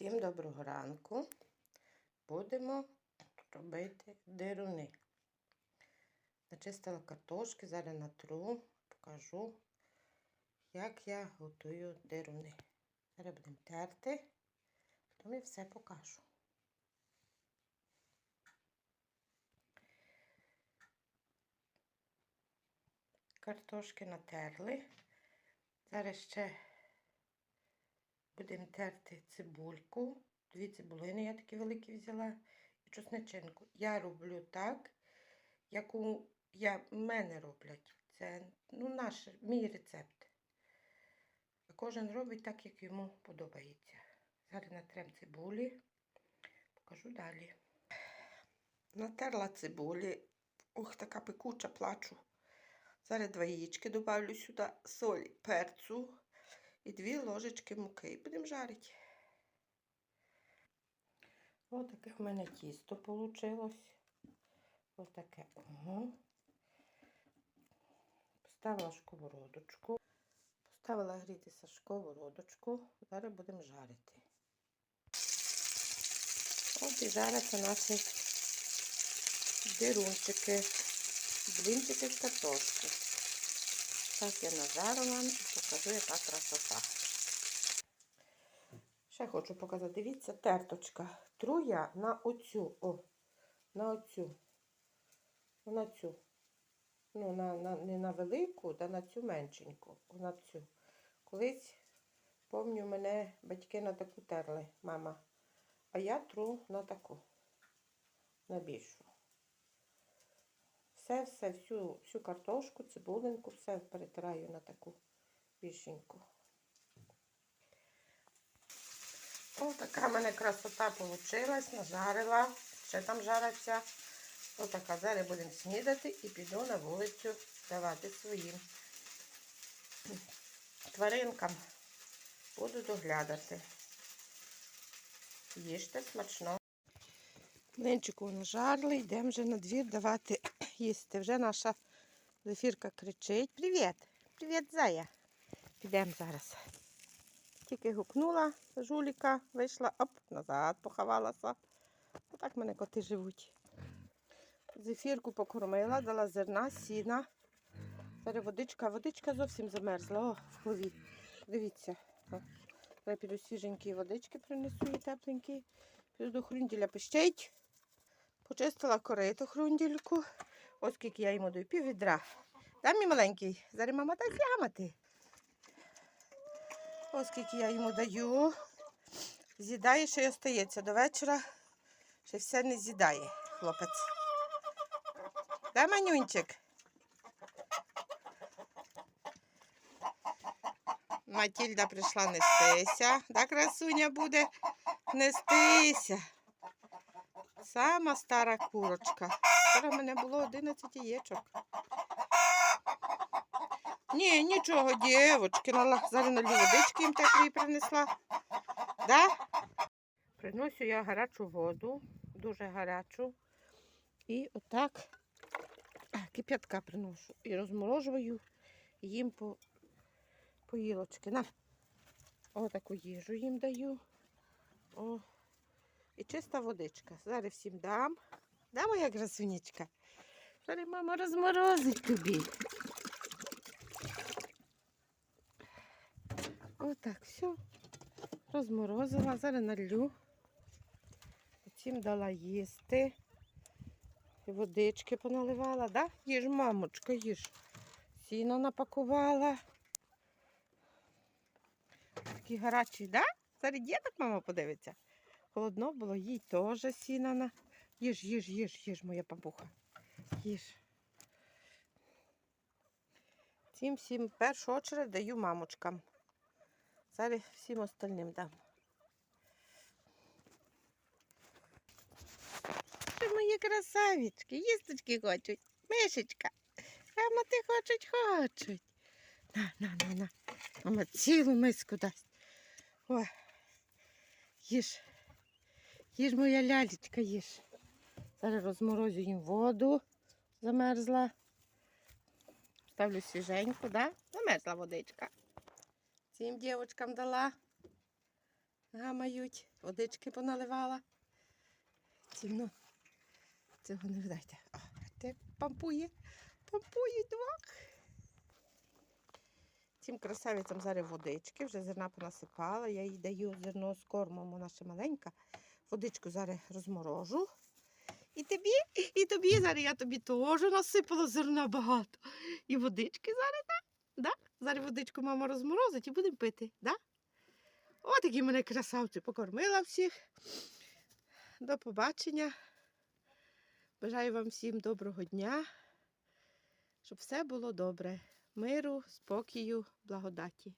Всім доброго ранку. Будемо робити дируни. Начистила картошки, зараз натру, покажу, як я готую дируни. Зараз будемо терти, потім я все покажу. Картошки натерли. Зараз ще Будемо терти цибульку. Дві цибулини я такі великі взяла. І чесничинку. Я роблю так, як у я, мене роблять. Це ну, наш, мій рецепт. Кожен робить так, як йому подобається. Зараз натрем цибулі. Покажу далі. Натерла цибулі. Ох, така пекуча, плачу. Зараз два яєчки добавлю сюди, солі, перцю і дві ложечки муки. І будемо жарити. Ось таке в мене тісто вийшло. Ось таке. Угу. Поставила сковородочку. Поставила грітися сковородочку. Зараз будемо жарити. От і жаряться наші дирунчики, блінчики з картошки. Так я нажарила і покажу, яка красота. Ще хочу показати, дивіться, терточка. Тру на оцю, о, на оцю, на цю. Ну, на, на, не на велику, а на цю меншеньку. На цю. Колись, пам'ятаю, мене батьки на таку терли, мама. А я тру на таку, на більшу. Все, все, всю, всю картошку, цибулинку, все перетираю на таку більшеньку. Ось така в мене красота вийшла, нажарила, ще там жариться. Така. Зараз будемо снідати і піду на вулицю давати своїм тваринкам. Буду доглядати. Їжте смачно. Млинчику нажарили, йдемо вже на двір давати їсти. Вже наша зефірка кричить. Привіт! Привіт, зая! Підемо зараз. Тільки гукнула жуліка, вийшла, оп, назад поховалася. Отак мене коти живуть. Зефірку покормила, дала зерна, сіна. Зараз водичка, водичка зовсім замерзла. О, в хлові. Дивіться. Зараз піду свіженькі водички принесу і тепленькі. Піду до хрунділя пищить. Почистила корито хрундільку. Ось скільки я йому даю, пів відра. Дай мій маленький, зараз мама дасть ямати. Ось я йому даю. З'їдає, ще й остається до вечора. Ще все не з'їдає, хлопець. Дай манюнчик. Матільда прийшла нестися. Да, красуня буде нестися. Сама стара курочка. Вчора в мене було 11 яєчок. Ні, нічого, дівочки, зараз налю водички їм теплі принесла. Да? Приносю я гарячу воду, дуже гарячу. І отак кип'ятка приношу. І розморожую їм по поїлочки. На. Отаку їжу їм даю. О. І чиста водичка. Зараз всім дам. Да, моя красунечка? Зараз мама розморозить тобі. Отак, все. Розморозила, зараз налю. Потім дала їсти. Водички поналивала, да? Їж, мамочка, їж. Сіно напакувала. Такий гарячий, да? Зараз діток мама подивиться. Холодно було, їй теж сіна на. Їж, їж, їж, їж, моя бабуха. Їж. Цим всім в першу очередь даю мамочкам. Зараз всім остальним дам. Що мої красавічки, їсточки хочуть. Мишечка. Прямо ти хочуть, хочуть. На, на, на, на. Мама цілу миску дасть. О, їж. Їж моя лялечка, їж. Зараз розморозю їм воду. Замерзла. Ставлю свіженьку, да? Замерзла водичка. Цим дівчаткам дала. Гамають, водички поналивала. Цімно. Цього не видайте. О, те пампує. Пампують двох. Цим красавицям зараз водички, вже зерна понасипала. Я їй даю зерно з кормом, вона ще маленька. Водичку зараз розморожу. І тобі, і тобі зараз я тобі теж насипала зерна багато. І водички зараз, так? Да? Зараз водичку мама розморозить і будемо пити. Да? О, такі мене красавці покормила всіх. До побачення. Бажаю вам всім доброго дня, щоб все було добре. Миру, спокою, благодаті.